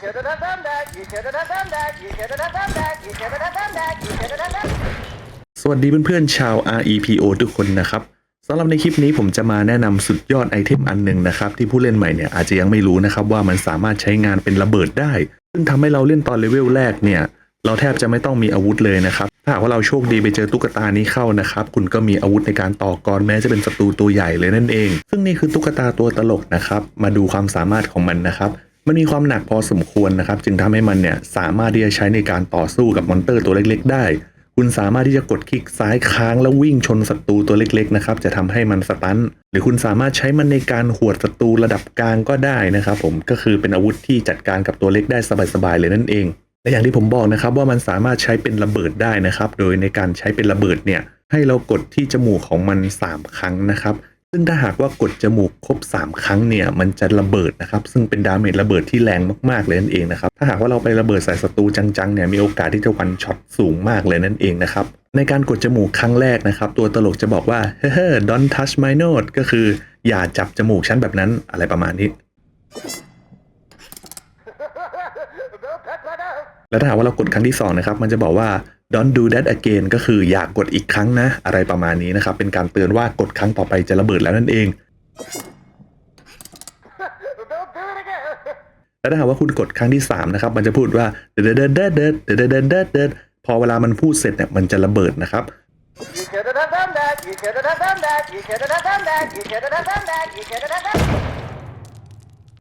should have done that. You should have done that. You should have done that. You should have done that. You should have done that. สวัสดีเพื่อนๆชาว REPO ทุกคนนะครับสำหรับในคลิปนี้ผมจะมาแนะนำสุดยอดไอเทมอันหนึ่งนะครับ ที่ผู้เล่นใหม่เนี่ยอาจจะยังไม่รู้นะครับว่ามันสามารถใช้งานเป็นระเบิดได้ ซึ่งทำให้เราเล่นตอนเลเวลแรกเนี่ย เราแทบจะไม่ต้องมีอาวุธเลยนะครับ ถ้าหากว่าเราโชคดีไปเจอตุ๊กตานี้เข้านะครับ คุณก็มีอาวุธในการต่อกรแม้จะเป็นศัตรูตัวใหญ่เลยนั่นเอง ซึ่งนี่คือตุ๊กตาตัวตลกนะครับมาดูความสามารถของมันนะครับ มันมีความหนักพอสมควรนะครับ จึงทำให้มันเนี่ยสามารถที่จะใช้ในการต่อสู้กับมอนเตอร์ตัวเล็ก ๆ ได้ คุณสามารถที่จะกดคลิกซ้ายค้างแล้ววิ่งชนศัตรูตัวเล็กๆนะครับจะทำให้มันสตันหรือคุณสามารถใช้มันในการหวดศัตรูระดับกลางก็ได้นะครับผมก็คือเป็นอาวุธที่จัดการกับตัวเล็กได้สบายๆเลยนั่นเองและอย่างที่ผมบอกนะครับว่ามันสามารถใช้เป็นระเบิดได้นะครับ โดยในการใช้เป็นระเบิดเนี่ยให้เรากดที่จมูกของมัน 3 ครั้งนะครับ ซึ่งถ้าหากว่ากดจมูกครบ 3 ครั้งเนี่ยมันจะระเบิดนะครับ ซึ่งเป็นดาเมจระเบิดที่แรงมากๆเลยนั่นเองนะครับ ถ้าหากว่าเราไประเบิดใส่ศัตรูจังๆเนี่ยมีโอกาสที่จะวันช็อตสูงมากเลยนั่นเองนะครับ ในการกดจมูกครั้งแรกนะครับ ตัวตลกจะบอกว่าเฮ้ don't touch my nose ก็คืออย่าจับจมูกฉันแบบนั้นอะไรประมาณนี้ Don't touch my nose. แล้วถ้าหากว่าเรากดครั้งที่2นะครับมันจะบอกว่า don't do that again ก็คืออยากกดอีกครั้งนะ อะไรประมาณนี้นะครับ เป็นการเตือนว่ากดครั้งต่อไปจะระเบิดแล้วนั่นเอง แล้วถ้าหากว่าคุณกดครั้งที่3นะครับมันจะพูดว่าเดดเดดเดดเดดเดดเดดเดดเดดพอเวลามันพูดเสร็จเนี่ยมันจะระเบิดนะครับ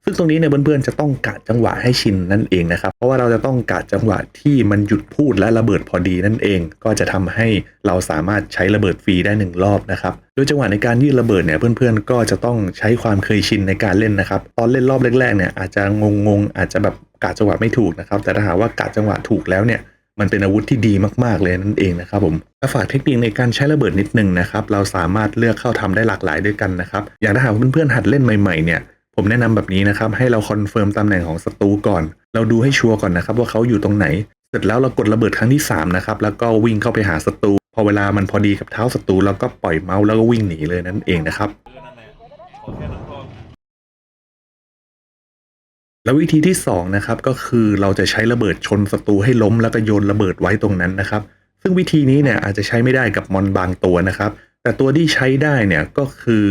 ซึ่งตรงนี้เนี่ยเพื่อนๆจะต้องกะจังหวะให้ชินนั่นเองนะครับ เพราะว่าเราจะต้องกะจังหวะที่มันหยุดพูดและระเบิดพอดีนั่นเอง ก็จะทำให้เราสามารถใช้ระเบิดฟรีได้หนึ่งรอบนะครับ โดยจังหวะในการยืดระเบิดเนี่ยเพื่อนๆ ก็จะต้องใช้ความเคยชินในการเล่นนะครับ ตอนเล่นรอบแรกๆเนี่ยอาจจะงงๆอาจจะแบบกะจังหวะไม่ถูกนะครับ แต่ถ้าหากว่ากะจังหวะถูกแล้วเนี่ยมันเป็นอาวุธที่ดีมากๆเลยนั่นเองนะครับผมและฝากเทคนิคในการใช้ระเบิดนิดนึงนะครับ เราสามารถเลือกเข้าทำได้หลากหลายด้วยกันนะครับ อย่างถ้าหากเพื่อนๆหัดเล่นใหม่ๆเนี่ย ผมแนะนำแบบนี้นะครับ ให้เราคอนเฟิร์มตำแหน่งของศัตรูก่อน เราดูให้ชัวร์ก่อนนะครับ ว่าเขาอยู่ตรงไหน เสร็จแล้วเรากดระเบิดครั้งที่3นะครับแล้วก็วิ่งเข้าไปหาศัตรูพอเวลามันพอดีกับเท้าศัตรูเราก็ปล่อยเมาส์แล้วก็วิ่งหนีเลยนั่นเองนะครับแล้ววิธีที่2นะครับก็คือเราจะใช้ระเบิดชนศัตรูให้ล้มแล้วก็โยนระเบิดไว้ตรงนั้นนะครับ ซึ่งวิธีนี้เนี่ยอาจจะใช้ไม่ได้กับมอนบางตัวนะครับ แต่ตัวที่ใช้ได้เนี่ยก็คือ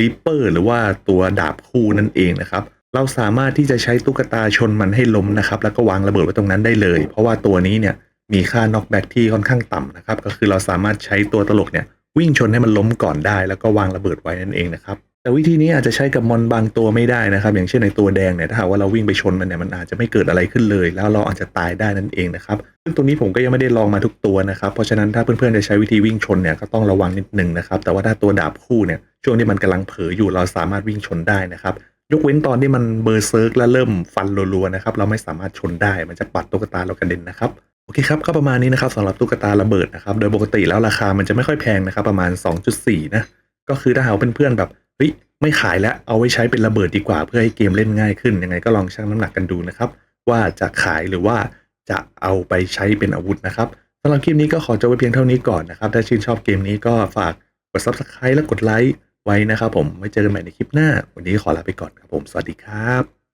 ริปเปอร์หรือว่าตัวดาบคู่นั่นเองนะครับ เราสามารถที่จะใช้ตุ๊กตาชนมันให้ล้มนะครับ แล้วก็วางระเบิดไว้ตรงนั้นได้เลย เพราะว่าตัวนี้เนี่ยมีค่าน็อกแบ็กที่ค่อนข้างต่ำนะครับ ก็คือเราสามารถใช้ตัวตลกเนี่ยวิ่งชนให้มันล้มก่อนได้ แล้วก็วางระเบิดไว้นั่นเองนะครับแต่วิธีนี้อาจจะใช้กับมอนบางตัวไม่ได้นะครับ อย่างเช่นในตัวแดงเนี่ยถ้าหากว่าเราวิ่งไปชนมันเนี่ยมันอาจจะไม่เกิดอะไรขึ้นเลย แล้วเราอาจจะตายได้นั่นเองนะครับซึ่งตรงนี้ผมก็ยังไม่ได้ลองมาทุกตัวนะครับ เพราะฉะนั้นถ้าเพื่อนๆจะใช้วิธีวิ่งชนเนี่ยก็ต้องระวังนิดนึงนะครับ แต่ว่าถ้าตัวดาบคู่เนี่ย ช่วงที่มันกำลังเผลออยู่เราสามารถวิ่งชนได้นะครับ ยกเว้นตอนที่มันเบอร์เซิร์กและเริ่มฟันรัวๆนะครับ เราไม่สามารถชนได้มันจะปัดตุ๊กตาเรากระเด็นนะครับโอเคครับก็ประมาณนี้นะครับสำหรับตุ๊กตาระเบิดนะครับโดยปกติแล้วราคามันจะไม่ค่อยแพงนะครับ ประมาณ 2.4 นะก็คือถ้าหากว่าเพื่อนๆแบบเฮ้ยไม่ขายแล้วเอาไว้ใช้เป็นระเบิดดีกว่า เพื่อให้เกมเล่นง่ายขึ้นยังไงก็ลองชั่งน้ำหนักกันดูนะครับ ว่าจะขายหรือว่าจะเอาไปใช้เป็นอาวุธนะครับสำหรับคลิปนี้ก็ขอจบไว้เพียงเท่านี้ก่อนนะครับถ้าชื่นชอบเกมนี้ก็ฝากกด subscribe และกดไลค์ ไว้นะครับผมไว้เจอกันใหม่ในคลิปหน้า วันนี้ขอลาไปก่อนครับผม สวัสดีครับ